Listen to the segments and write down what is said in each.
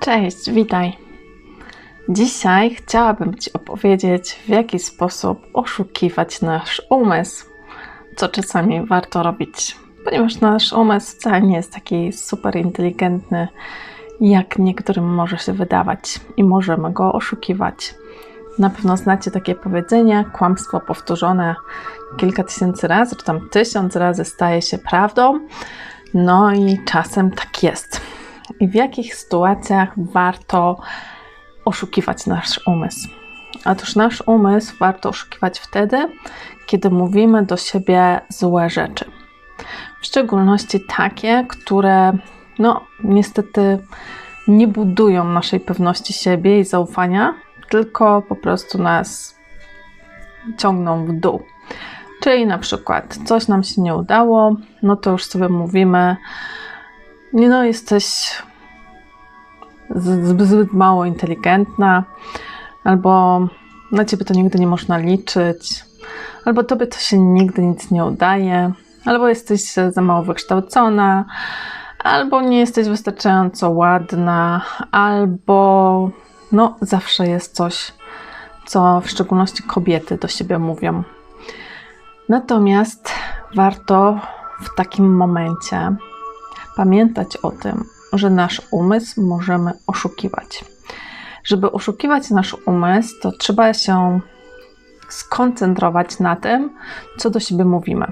Cześć, witaj. Dzisiaj chciałabym Ci opowiedzieć, w jaki sposób oszukiwać nasz umysł, co czasami warto robić, ponieważ nasz umysł wcale nie jest taki super inteligentny, jak niektórym może się wydawać i możemy go oszukiwać. Na pewno znacie takie powiedzenie: kłamstwo powtórzone kilka tysięcy razy, czy tam tysiąc razy staje się prawdą. No i czasem tak jest. I w jakich sytuacjach warto oszukiwać nasz umysł? Otóż nasz umysł warto oszukiwać wtedy, kiedy mówimy do siebie złe rzeczy. W szczególności takie, które no niestety nie budują naszej pewności siebie i zaufania, tylko po prostu nas ciągną w dół. Czyli na przykład coś nam się nie udało, no to już sobie mówimy, nie no, jesteś zbyt mało inteligentna, albo na ciebie to nigdy nie można liczyć, albo tobie to się nigdy nic nie udaje, albo jesteś za mało wykształcona, albo nie jesteś wystarczająco ładna, albo no zawsze jest coś, co w szczególności kobiety do siebie mówią. Natomiast warto w takim momencie pamiętać o tym, że nasz umysł możemy oszukiwać. Żeby oszukiwać nasz umysł, to trzeba się skoncentrować na tym, co do siebie mówimy.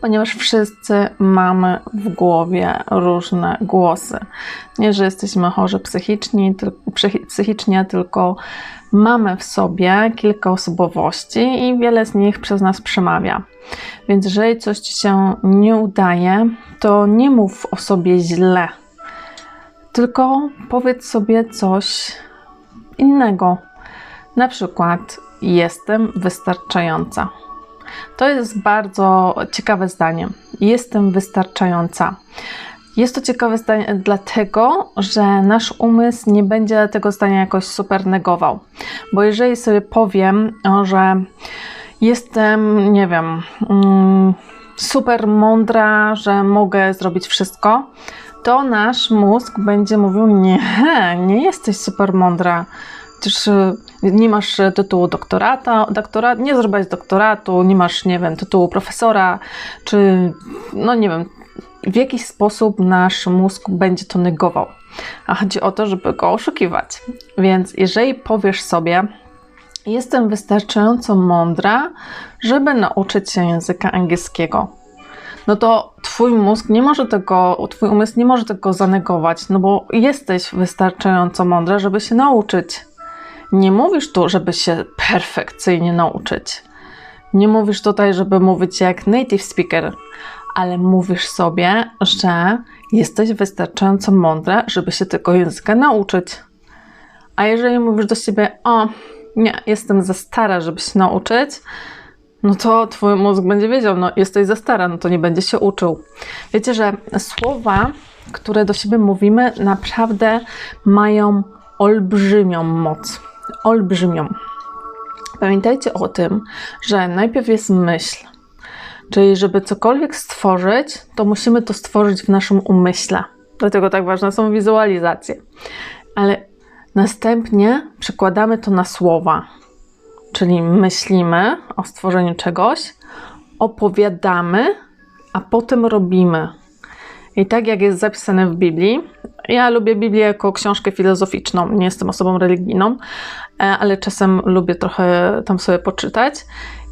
Ponieważ wszyscy mamy w głowie różne głosy. Nie, że jesteśmy chorzy psychiczni, psychicznie, tylko mamy w sobie kilka osobowości i wiele z nich przez nas przemawia. Więc jeżeli coś ci się nie udaje, to nie mów o sobie źle, tylko powiedz sobie coś innego. Na przykład, jestem wystarczająca. To jest bardzo ciekawe zdanie. Jestem wystarczająca. Jest to ciekawe zdanie dlatego, że nasz umysł nie będzie tego zdania jakoś super negował. Bo jeżeli sobie powiem, że jestem, nie wiem, mm, super mądra, że mogę zrobić wszystko, to nasz mózg będzie mówił: Nie, nie jesteś super mądra. Przecież y, nie masz tytułu doktorata, doktorat, nie zrobiłeś doktoratu, nie masz, nie wiem, tytułu profesora, czy no nie wiem, w jakiś sposób nasz mózg będzie to negował. A chodzi o to, żeby go oszukiwać. Więc jeżeli powiesz sobie, jestem wystarczająco mądra, żeby nauczyć się języka angielskiego, no to twój mózg nie może tego, twój umysł nie może tego zanegować, no bo jesteś wystarczająco mądra, żeby się nauczyć. Nie mówisz tu, żeby się perfekcyjnie nauczyć. Nie mówisz tutaj, żeby mówić jak native speaker, ale mówisz sobie, że jesteś wystarczająco mądra, żeby się tego języka nauczyć. A jeżeli mówisz do siebie, o, nie, jestem za stara, żeby się nauczyć, no to twój mózg będzie wiedział, no jesteś za stara, no to nie będzie się uczył. Wiecie, że słowa, które do siebie mówimy, naprawdę mają olbrzymią moc. Olbrzymią. Pamiętajcie o tym, że najpierw jest myśl, czyli żeby cokolwiek stworzyć, to musimy to stworzyć w naszym umyśle. Dlatego tak ważne są wizualizacje. Ale następnie przekładamy to na słowa czyli myślimy o stworzeniu czegoś, opowiadamy, a potem robimy. I tak jak jest zapisane w Biblii, ja lubię Biblię jako książkę filozoficzną, nie jestem osobą religijną, e, ale czasem lubię trochę tam sobie poczytać.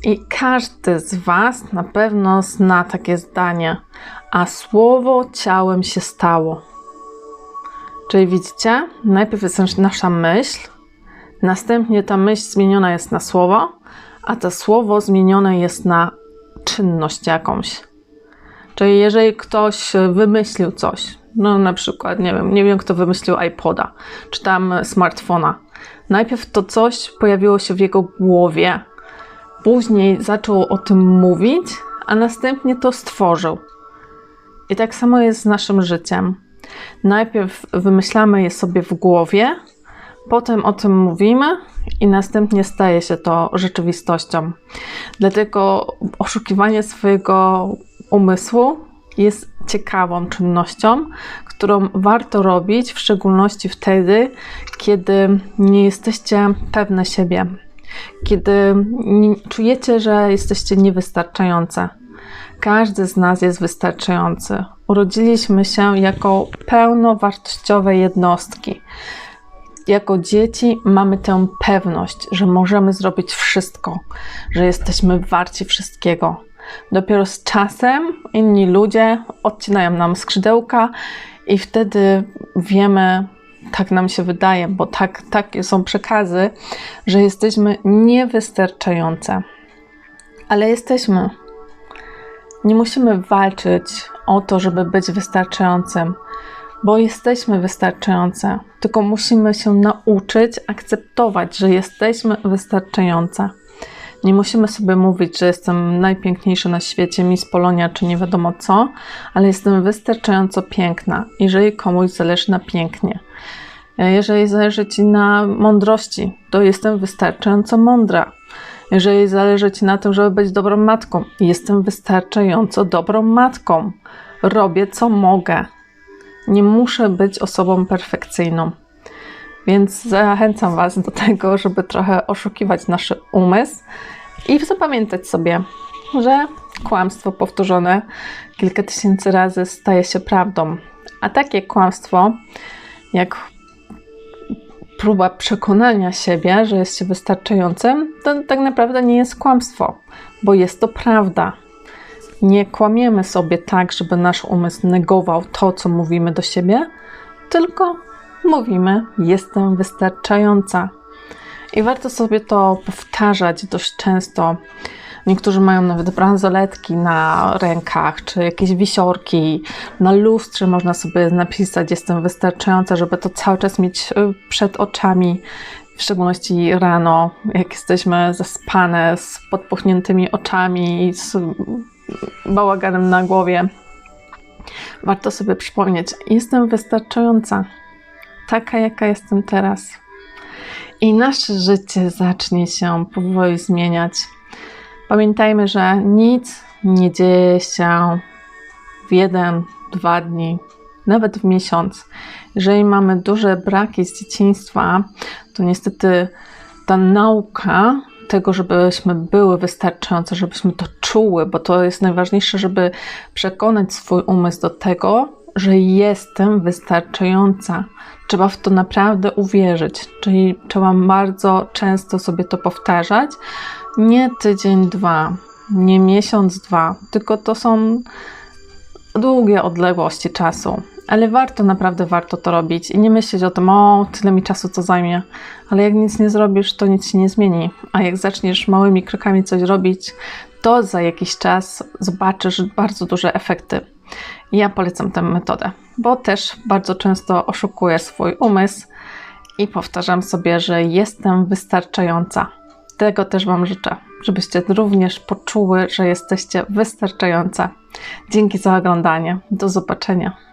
I każdy z Was na pewno zna takie zdanie, a słowo ciałem się stało. Czyli widzicie, najpierw jest nasza myśl, Następnie ta myśl zmieniona jest na słowo, a to słowo zmienione jest na czynność jakąś. Czyli jeżeli ktoś wymyślił coś, no na przykład, nie wiem, nie wiem kto wymyślił iPoda, czy tam smartfona. Najpierw to coś pojawiło się w jego głowie, później zaczął o tym mówić, a następnie to stworzył. I tak samo jest z naszym życiem. Najpierw wymyślamy je sobie w głowie, Potem o tym mówimy i następnie staje się to rzeczywistością. Dlatego oszukiwanie swojego umysłu jest ciekawą czynnością, którą warto robić, w szczególności wtedy, kiedy nie jesteście pewne siebie, kiedy czujecie, że jesteście niewystarczające. Każdy z nas jest wystarczający. Urodziliśmy się jako pełnowartościowe jednostki. Jako dzieci mamy tę pewność, że możemy zrobić wszystko, że jesteśmy warci wszystkiego. Dopiero z czasem inni ludzie odcinają nam skrzydełka i wtedy wiemy, tak nam się wydaje, bo tak, takie są przekazy, że jesteśmy niewystarczające. Ale jesteśmy. Nie musimy walczyć o to, żeby być wystarczającym, bo jesteśmy wystarczające, tylko musimy się nauczyć akceptować, że jesteśmy wystarczające. Nie musimy sobie mówić, że jestem najpiękniejsza na świecie, Miss Polonia, czy nie wiadomo co, ale jestem wystarczająco piękna, jeżeli komuś zależy na pięknie. Jeżeli zależy Ci na mądrości, to jestem wystarczająco mądra. Jeżeli zależy Ci na tym, żeby być dobrą matką, jestem wystarczająco dobrą matką. Robię co mogę. Nie muszę być osobą perfekcyjną. Więc zachęcam Was do tego, żeby trochę oszukiwać nasz umysł i zapamiętać sobie, że kłamstwo powtórzone kilka tysięcy razy staje się prawdą. A takie kłamstwo, jak próba przekonania siebie, że jest się wystarczającym, to tak naprawdę nie jest kłamstwo, bo jest to prawda. Nie kłamiemy sobie tak, żeby nasz umysł negował to, co mówimy do siebie, tylko mówimy: Jestem wystarczająca. I warto sobie to powtarzać dość często. Niektórzy mają nawet bransoletki na rękach, czy jakieś wisiorki. Na lustrze można sobie napisać: Jestem wystarczająca, żeby to cały czas mieć y, przed oczami, w szczególności rano, jak jesteśmy zaspane, z podpuchniętymi oczami, z bałaganem na głowie. Warto sobie przypomnieć: Jestem wystarczająca, taka jaka jestem teraz. I nasze życie zacznie się powoli zmieniać Pamiętajmy, że nic nie dzieje się w jeden, dwa dni, nawet w miesiąc. Jeżeli mamy duże braki z dzieciństwa, to niestety ta nauka tego, żebyśmy były wystarczające, żebyśmy to czuły, bo to jest najważniejsze, żeby przekonać swój umysł do tego, że jestem wystarczająca. Trzeba w to naprawdę uwierzyć, czyli trzeba bardzo często sobie to powtarzać, nie tydzień, dwa, nie miesiąc, dwa, tylko to są długie odległości czasu. Ale warto, naprawdę warto to robić i nie myśleć o tym, o tyle mi czasu to zajmie. Ale jak nic nie zrobisz, to nic się nie zmieni. A jak zaczniesz małymi krokami coś robić, to za jakiś czas zobaczysz bardzo duże efekty. Ja polecam tę metodę, bo też bardzo często oszukuję swój umysł i powtarzam sobie, że jestem wystarczająca tego też Wam życzę, żebyście również poczuły, że jesteście wystarczające. Dzięki za oglądanie. Do zobaczenia.